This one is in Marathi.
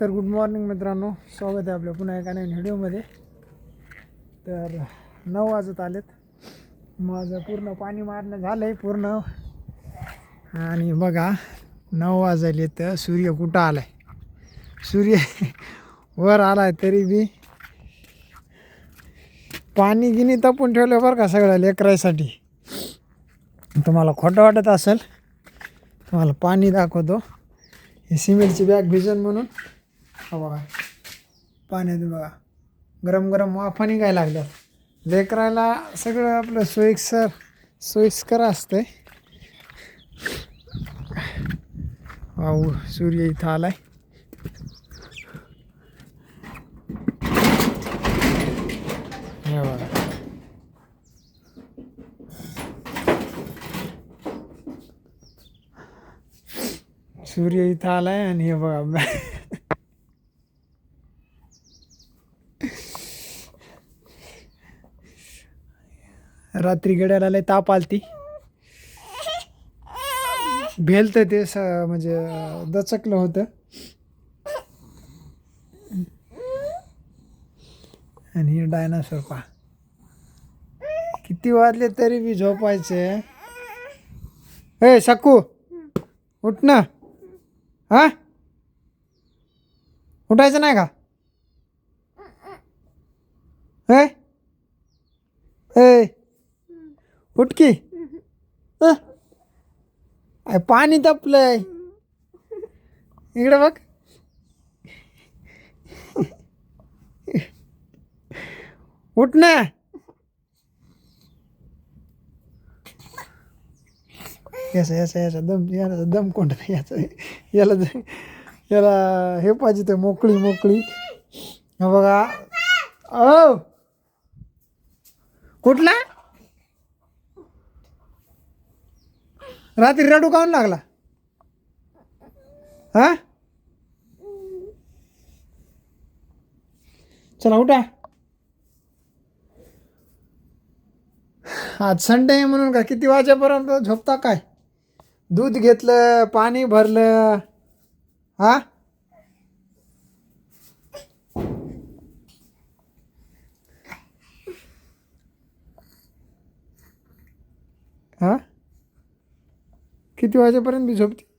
तर गुड मॉर्निंग मित्रांनो. स्वागत आहे आपल्या पुन्हा एका नवीन व्हिडिओमध्ये तर नऊ वाजत आलेत. माझं पूर्ण पाणी मारणं झालं आहे पूर्ण. आणि बघा नऊ वाजले तर सूर्य कुठं आला आहे सूर्य वर आला आहे तरी बी पाणी गिनी तपून ठेवलं बरं का सगळं लेकरायसाठी तुम्हाला खोटं वाटत असेल तुम्हाला पाणी दाखवतो. ही सिमेंटची बॅग भिजन म्हणून. हा बघा पाण्यात बघा. गरम गरम वाफा निघायला लागल्यात. लेकरायला सगळं आपलं सोयीस्कर सोयीस्कर असतंय. वाऊ सूर्य इथं आलाय. हे बघा. सूर्य इथं आलाय आणि हे बघा. रात्री गड्याला लय ताप आलती. भेलतं ते स म्हणजे दचकलं होतं. आणि हे डायनासोर पा किती वाजले तरी बी झोपायचे. हे सकू उठ ना. हा? उठायचं नाही का? उठ की अ? अय, पाणी तपलंय. इकडे बघ. उठ ना. याचा याचा याचा दम याचा दम कोणता याचा याला याला हे पाहिजे ते मोकळी मोकळी. बघा. ओ कुठला? रात्री रडू काऊन लागला? हा? चला उठा. आज संडे आहे म्हणून का? किती वाजेपर्यंत झोपता काय? दूध घेतलं पाणी भरलं. हा? हा? किती वाजेपर्यंत मी झोपते?